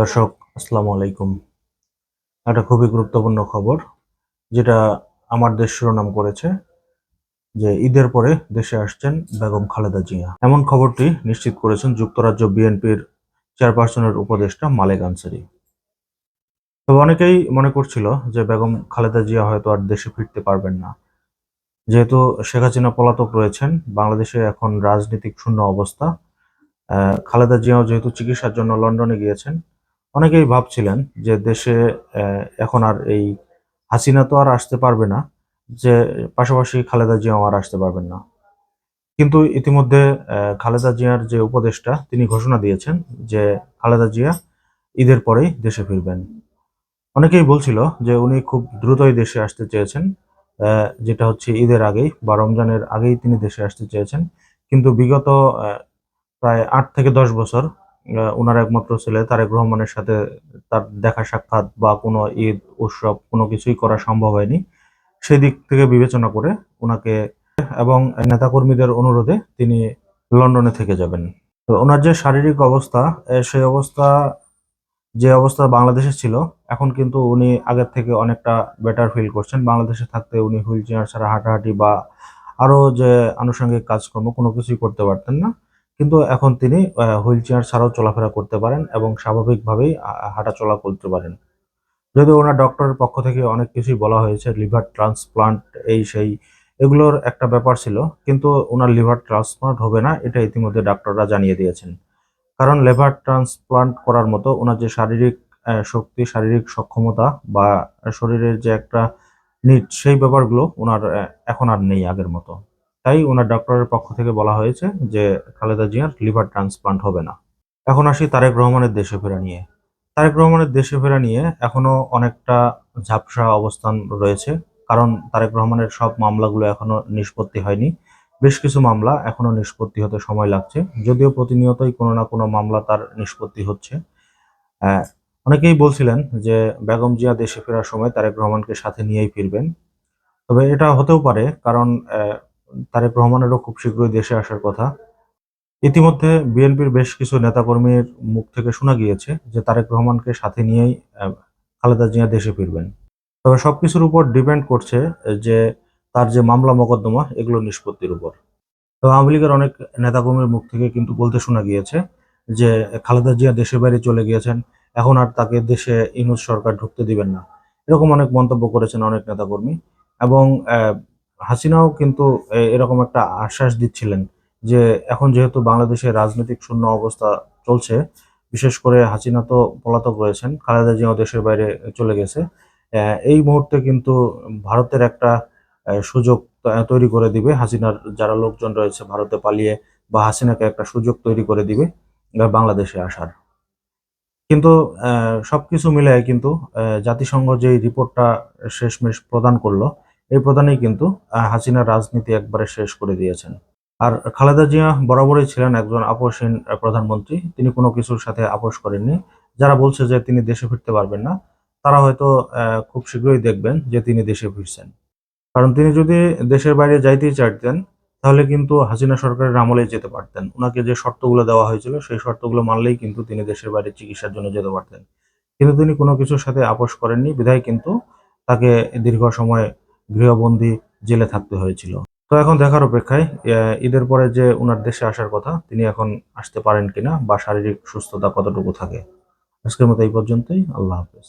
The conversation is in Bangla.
দর্শক, আসসালামু আলাইকুম। একটা খুবই গুরুত্বপূর্ণ খবর, যেটা আমার দেশ শিরোনাম করেছে, যে ঈদের পরে দেশে আসছেন বেগম খালেদা জিয়া। এমন খবরটি নিশ্চিত করেছেন যুক্তরাজ্য বিএনপির চেয়ারপারসনের উপদেষ্টা মালেক আনসারি। তবে অনেকেই মনে করছিল যে বেগম খালেদা জিয়া হয়তো আর দেশে ফিরতে পারবেন না। যেহেতু শেখ হাসিনা পলাতক রয়েছেন, বাংলাদেশে এখন রাজনৈতিক শূন্য অবস্থা। খালেদা জিয়াও যেহেতু চিকিৎসার জন্য লন্ডনে গিয়েছেন অনেকেই ভাবছিলেন যে দেশে এখন আর এই হাসিনা তো আর আসতে পারবে না, যে পাশাপাশি খালেদা জিয়াও আর আসতে পারবেন না। কিন্তু ইতিমধ্যে খালেদা জিয়ার যে উপদেষ্টা, তিনি ঘোষণা দিয়েছেন যে খালেদা জিয়া ঈদের পরেই দেশে ফিরবেন। অনেকেই বলছিল যে উনি খুব দ্রুতই দেশে আসতে চেয়েছেন যেটা হচ্ছে ঈদের আগেই বা রমজানের আগেই তিনি দেশে আসতে চেয়েছেন। কিন্তু বিগত প্রায় আট থেকে দশ বছর ওনার একমাত্র ছেলে, তারেক রহমানের সাথে তার দেখা সাক্ষাৎ বা কোনো ঈদ, উৎসব, কোনো কিছুই করা সম্ভব হয়নি। সেই দিক থেকে বিবেচনা করে ওনাকে এবং নেতাকর্মীদের অনুরোধে তিনি লন্ডনে থেকে যাবেন। তো ওনার যে শারীরিক অবস্থা সেই অবস্থা, যে অবস্থা বাংলাদেশে ছিল, এখন কিন্তু উনি আগের থেকে অনেকটা বেটার ফিল করছেন। বাংলাদেশে থাকতে উনি হুইল চেয়ার ছাড়া হাঁটাহাঁটি বা আরও যে আনুষঙ্গিক কাজকর্ম, কোনো কিছুই করতে পারতেন না। কিন্তু এখন তিনি হুইল চেয়ার ছাড়াও চলাফেরা করতে পারেন এবং স্বাভাবিকভাবেই আহ, হাঁটা চলা করতে পারেন। যদিও ওনার ডক্টরের পক্ষ থেকে অনেক কিছুই বলা হয়েছে লিভার ট্রান্সপ্লান্ট এই সেই এগুলোর একটা ব্যাপার ছিল কিন্তু ওনার লিভার ট্রান্সপ্লান্ট হবে না এটা ইতিমধ্যে ডাক্তাররা জানিয়ে দিয়েছেন। কারণ লিভার ট্রান্সপ্লান্ট করার মতো ওনার যে শারীরিক শক্তি শারীরিক সক্ষমতা বা শরীরের যে একটা নিড সেই ব্যাপারগুলো ওনার এখন আর নেই আগের মতো। তাই ওনার ডক্টরের পক্ষ থেকে বলা হয়েছে যে, খালেদা জিয়ার লিভার ট্রান্সপ্লান্ট হবে না। এখন আসি তারেক রহমানের দেশে ফেরা নিয়ে। তারেক রহমানের দেশে ফেরা নিয়ে এখনও অনেকটা ঝাপসা অবস্থান রয়েছে, কারণ তারেক রহমানের সব মামলাগুলো এখনও নিষ্পত্তি হয়নি। বেশ কিছু মামলা এখনও নিষ্পত্তি হতে সময় লাগছে, যদিও প্রতিনিয়তই কোনো না কোনো মামলা তার নিষ্পত্তি হচ্ছে। অনেকেই বলছিলেন যে, বেগম জিয়া দেশে ফেরার সময় তারেক রহমানকে সাথে নিয়েই ফিরবেন। তবে এটা হতেও পারে, কারণ তারেক রহমানেরও খুব শীঘ্রই দেশে আসার কথা। ইতিমধ্যে বিএনপির বেশ কিছু নেতাকর্মীর মুখ থেকে শোনা গিয়েছে যে তারেক রহমানকে সাথে নিয়েই খালেদা জিয়া দেশে ফিরবেন। তবে সব কিছুর উপর ডিপেন্ড করছে যে তার যে মামলা মোকদ্দমা, এগুলো নিষ্পত্তির উপর। তো আওয়ামী লীগের অনেক নেতাকর্মীর মুখ থেকে কিন্তু বলতে শোনা গিয়েছে যে খালেদা জিয়া দেশের বাইরে চলে গিয়েছেন, এখন আর তাকে দেশে ইনুস সরকার ঢুকতে দিবেন না। এরকম অনেক মন্তব্য করেছেন অনেক নেতাকর্মী এবং হাসিনাও কিন্তু এরকম একটা আশ্বাস দিচ্ছিলেন যে এখন যেহেতু বাংলাদেশে রাজনৈতিক শূন্য অবস্থা চলছে বিশেষ করে হাসিনা তো পলাতক রয়েছেন খালেদা জিয়াও দেশের বাইরে চলে গেছে এই মুহূর্তে কিন্তু ভারতের একটা সুযোগ তৈরি করে দিবে। হাসিনার যারা লোকজন রয়েছে ভারতে পালিয়ে বা হাসিনাকে একটা সুযোগ তৈরি করে দিবে বাংলাদেশে আসার। কিন্তু আহ, সবকিছু মিলে কিন্তু জাতিসংঘ যে রিপোর্টটা শেষমেশ প্রদান করল এই প্রদানেই কিন্তু হাসিনার রাজনীতি একবারে শেষ করে দিয়েছেন। আর খালেদা জিয়া বরাবরই ছিলেন একজন আপোষহীন প্রধানমন্ত্রী। তিনি কোনো কিছুর সাথে আপোষ করেননি। যারা বলছে যে তিনি দেশে ফিরতে পারবেন না, তারা হয়তো খুব শীঘ্রই দেখবেন যে তিনি দেশে ফিরছেন। কারণ তিনি যদি দেশের বাইরে যাইতেই চাইতেন, তাহলে কিন্তু হাসিনা সরকারের আমলেই যেতে পারতেন। ওনাকে যে শর্তগুলো দেওয়া হয়েছিল, সেই শর্তগুলো মানলেই কিন্তু তিনি দেশের বাইরে চিকিৎসার জন্য যেতে পারতেন। কিন্তু তিনি কোনো কিছুর সাথে আপোষ করেননি। বিধায় কিন্তু তাকে দীর্ঘ সময় গৃহবন্দী জেলে থাকতে হয়েছিল। তো এখন দেখার অপেক্ষায় ঈদের পরে যে উনার দেশে আসার কথা, তিনি এখন আসতে পারেন কিনা বা শারীরিক সুস্থতা কতটুকু থাকে? আজকের মতো এই পর্যন্তই। আল্লাহ হাফেজ।